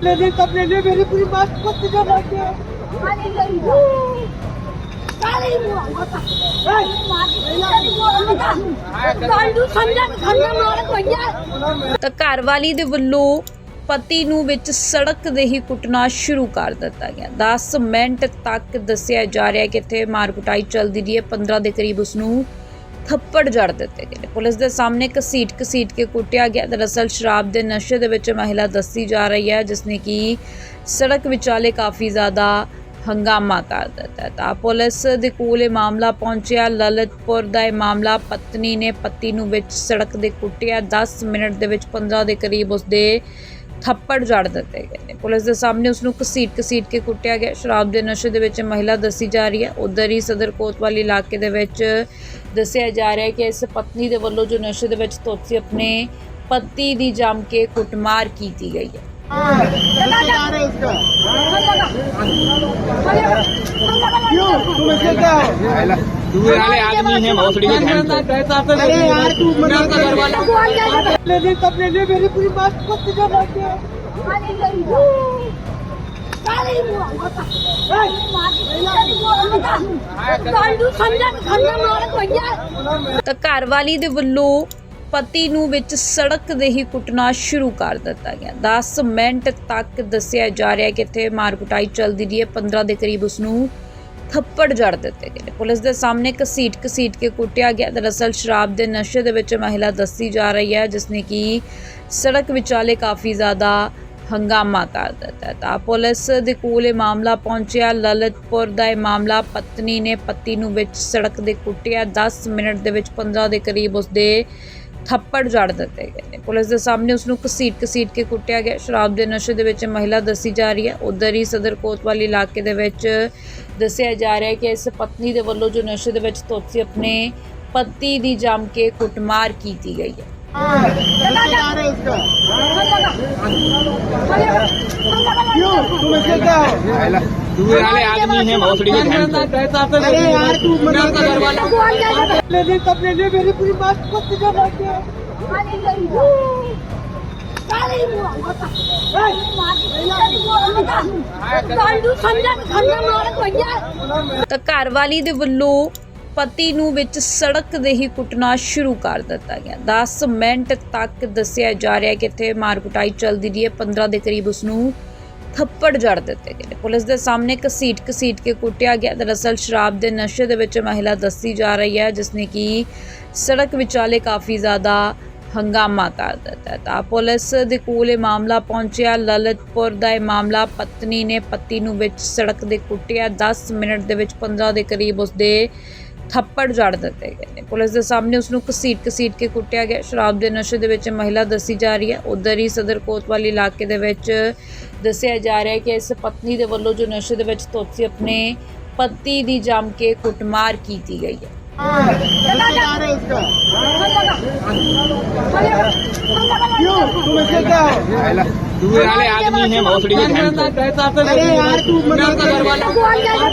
ले ले तब ले ले मेरी पूरी बात को तुझे लग गया काली गई काली बुआ बता काली बुआ बता कालू समझा समझा मार भैया ਤਾਂ ਘਰਵਾਲੀ ਦੇ ਵੱਲੋਂ ਪਤੀ ਨੂੰ ਵਿੱਚ ਸੜਕ ਦੇ ਹੀ ਕੁੱਟਣਾ ਸ਼ੁਰੂ ਕਰ ਦਿੱਤਾ ਗਿਆ 10 ਮਿੰਟ ਤੱਕ ਦੱਸਿਆ ਜਾ ਰਿਹਾ ਕਿ ਇੱਥੇ ਮਾਰ ਕੁਟਾਈ ਚੱਲਦੀ ਰਹੀ ਹੈ 15 ਦੇ ਕਰੀਬ ਉਸ ਨੂੰ ਥੱਪੜ ਜੜ ਦਿੱਤੇ ਗਏ ਨੇ। ਪੁਲਿਸ ਦੇ ਸਾਹਮਣੇ ਘਸੀਟ ਘਸੀਟ ਕੇ ਕੁੱਟਿਆ ਗਿਆ। ਦਰਅਸਲ ਸ਼ਰਾਬ ਦੇ ਨਸ਼ੇ ਦੇ ਵਿੱਚ ਮਹਿਲਾ ਦੱਸੀ ਜਾ ਰਹੀ ਹੈ, ਜਿਸ ਨੇ ਕਿ ਸੜਕ ਵਿਚਾਲੇ ਕਾਫੀ ਜ਼ਿਆਦਾ ਹੰਗਾਮਾ ਕਰ ਦਿੱਤਾ ਤਾਂ ਪੁਲਿਸ ਦੇ ਕੋਲ ਇਹ ਮਾਮਲਾ ਪਹੁੰਚਿਆ। ਲਲਿਤਪੁਰ ਦਾ ਇਹ ਮਾਮਲਾ ਪਤਨੀ ਨੇ ਪਤੀ ਨੂੰ ਵਿੱਚ ਸੜਕ ਦੇ ਕੁੱਟਿਆ। 10 ਮਿੰਟ ਦੇ ਵਿੱਚ 15 ਦੇ ਕਰੀਬ ਉਸਦੇ ਥੱਪੜ ਜੜ ਦਿੱਤੇ ਗਏ ਨੇ ਪੁਲਿਸ ਦੇ ਸਾਹਮਣੇ ਉਸ ਨੂੰ ਘਸੀਟ ਘਸੀਟ ਕੇ ਕੁੱਟਿਆ ਗਿਆ ਸ਼ਰਾਬ ਦੇ ਨਸ਼ੇ ਦੇ ਵਿੱਚ ਮਹਿਲਾ ਦੱਸੀ ਜਾ ਰਹੀ ਹੈ ਉਧਰ ਹੀ ਸਦਰ ਕੋਤਵਾਲੀ ਇਲਾਕੇ ਦੇ ਵਿੱਚ ਦੱਸਿਆ ਜਾ ਰਿਹਾ ਹੈ ਕਿ ਇਸ ਪਤਨੀ ਦੇ ਵੱਲੋਂ ਜੋ ਨਸ਼ੇ ਦੇ ਵਿੱਚ ਧੁੱਤ ਸੀ ਆਪਣੇ ਪਤੀ ਦੀ ਜੰਮ ਕੇ ਕੁੱਟਮਾਰ ਕੀਤੀ ਗਈ ਹੈ क्यों तुम ऐसे क्या हो दूर वाले आदमी हैं भोसड़ी के ध्यान अरे यार तू मना कर ले ले तब ले ले मेरी पूरी बात को तुझे लग गया काली गई काली बुआ बता काली बुआ बता कालू समझा समझा मार भैया ਤਾਂ ਘਰਵਾਲੀ ਦੇ ਵੱਲੋਂ ਪਤੀ ਨੂੰ ਵਿੱਚ ਸੜਕ ਦੇ ਹੀ ਕੁੱਟਣਾ ਸ਼ੁਰੂ ਕਰ ਦਿੱਤਾ ਗਿਆ 10 ਮਿੰਟ ਤੱਕ ਦੱਸਿਆ ਜਾ ਰਿਹਾ ਕਿ ਇੱਥੇ ਮਾਰ ਕੁਟਾਈ ਚੱਲਦੀ ਰਹੀ ਹੈ 15 ਦੇ ਕਰੀਬ ਉਸ ਨੂੰ ਥੱਪੜ ਜੜ ਦਿੱਤੇ ਗਏ ਨੇ। ਪੁਲਿਸ ਦੇ ਸਾਹਮਣੇ ਘਸੀਟ ਘਸੀਟ ਕੇ ਕੁੱਟਿਆ ਗਿਆ। ਦਰਅਸਲ ਸ਼ਰਾਬ ਦੇ ਨਸ਼ੇ ਦੇ ਵਿੱਚ ਮਹਿਲਾ ਦੱਸੀ ਜਾ ਰਹੀ ਹੈ, ਜਿਸ ਨੇ ਕਿ ਸੜਕ ਵਿਚਾਲੇ ਕਾਫੀ ਜ਼ਿਆਦਾ ਹੰਗਾਮਾ ਕਰ ਦਿੱਤਾ ਤਾਂ ਪੁਲਿਸ ਦੇ ਕੋਲ ਇਹ ਮਾਮਲਾ ਪਹੁੰਚਿਆ। ਲਲਿਤਪੁਰ ਦਾ ਇਹ ਮਾਮਲਾ ਪਤਨੀ ਨੇ ਪਤੀ ਨੂੰ ਵਿੱਚ ਸੜਕ ਦੇ ਕੁੱਟਿਆ। 10 ਮਿੰਟ ਦੇ ਵਿੱਚ 15 ਦੇ ਕਰੀਬ ਉਸਦੇ ਥੱਪੜ ਜੜ ਦਿੱਤੇ ਗਏ ਨੇ ਪੁਲਿਸ ਦੇ ਸਾਹਮਣੇ ਉਸ ਨੂੰ ਘਸੀਟ ਘਸੀਟ ਕੇ ਕੁੱਟਿਆ ਗਿਆ ਸ਼ਰਾਬ ਦੇ ਨਸ਼ੇ ਦੇ ਵਿੱਚ ਮਹਿਲਾ ਦੱਸੀ ਜਾ ਰਹੀ ਹੈ ਉਧਰ ਹੀ ਸਦਰ ਕੋਤਵਾਲੀ ਇਲਾਕੇ ਦੇ ਵਿੱਚ ਦੱਸਿਆ ਜਾ ਰਿਹਾ ਹੈ ਕਿ ਇਸ ਪਤਨੀ ਦੇ ਵੱਲੋਂ ਜੋ ਨਸ਼ੇ ਦੇ ਵਿੱਚ ਧੁੱਤ ਸੀ ਆਪਣੇ ਪਤੀ ਦੀ ਜੰਮ ਕੇ ਕੁੱਟਮਾਰ ਕੀਤੀ ਗਈ ਹੈ क्यों तुम ऐसे क्या हो दूर वाले आदमी हैं भोसड़ी के ध्यान अरे यार तू मना कर ले ले तब ले ले मेरी पूरी बात को तुझे लग गया काली गई काली बुआ बता काली बुआ बता कालू समझा समझा मार भैया ਤਾਂ ਘਰਵਾਲੀ ਦੇ ਵੱਲੋਂ ਪਤੀ ਨੂੰ ਵਿੱਚ ਸੜਕ ਦੇ ਹੀ ਕੁੱਟਣਾ ਸ਼ੁਰੂ ਕਰ ਦਿੱਤਾ ਗਿਆ 10 ਮਿੰਟ ਤੱਕ ਦੱਸਿਆ ਜਾ ਰਿਹਾ ਕਿ ਇੱਥੇ ਮਾਰ ਕੁਟਾਈ ਚੱਲਦੀ ਰਹੀ ਹੈ 15 ਦੇ ਕਰੀਬ ਉਸ ਨੂੰ ਥੱਪੜ ਜੜ ਦਿੱਤੇ ਗਏ ਨੇ। ਪੁਲਿਸ ਦੇ ਸਾਹਮਣੇ ਘਸੀਟ ਘਸੀਟ ਕੇ ਕੁੱਟਿਆ ਗਿਆ। ਦਰਅਸਲ ਸ਼ਰਾਬ ਦੇ ਨਸ਼ੇ ਦੇ ਵਿੱਚ ਮਹਿਲਾ ਦੱਸੀ ਜਾ ਰਹੀ ਹੈ, ਜਿਸ ਨੇ ਕਿ ਸੜਕ ਵਿਚਾਲੇ ਕਾਫੀ ਜ਼ਿਆਦਾ ਹੰਗਾਮਾ ਕਰ ਦਿੱਤਾ ਤਾਂ ਪੁਲਿਸ ਦੇ ਕੋਲ ਇਹ ਮਾਮਲਾ ਪਹੁੰਚਿਆ। ਲਲਿਤਪੁਰ ਦਾ ਇਹ ਮਾਮਲਾ ਪਤਨੀ ਨੇ ਪਤੀ ਨੂੰ ਵਿੱਚ ਸੜਕ ਦੇ ਕੁੱਟਿਆ। 10 ਮਿੰਟ ਦੇ ਵਿੱਚ 15 ਦੇ ਕਰੀਬ ਉਸਦੇ ਥੱਪੜ ਜੜ ਦਿੱਤੇ ਗਏ ਨੇ ਪੁਲਿਸ ਦੇ ਸਾਹਮਣੇ ਉਸ ਨੂੰ ਘਸੀਟ ਘਸੀਟ ਕੇ ਕੁੱਟਿਆ ਗਿਆ ਸ਼ਰਾਬ ਦੇ ਨਸ਼ੇ ਦੇ ਵਿੱਚ ਮਹਿਲਾ ਦੱਸੀ ਜਾ ਰਹੀ ਹੈ ਉਧਰ ਹੀ ਸਦਰ ਕੋਤਵਾਲੀ ਇਲਾਕੇ ਦੇ ਵਿੱਚ ਦੱਸਿਆ ਜਾ ਰਿਹਾ ਹੈ ਕਿ ਇਸ ਪਤਨੀ ਦੇ ਵੱਲੋਂ ਜੋ ਨਸ਼ੇ ਦੇ ਵਿੱਚ ਧੁੱਤ ਸੀ ਆਪਣੇ ਪਤੀ ਦੀ ਜੰਮ ਕੇ ਕੁੱਟਮਾਰ ਕੀਤੀ ਗਈ ਹੈ क्यों तुम ऐसे क्या हो दूर वाले आदमी हैं भोसड़ी के ध्यान अरे यार तू मना कर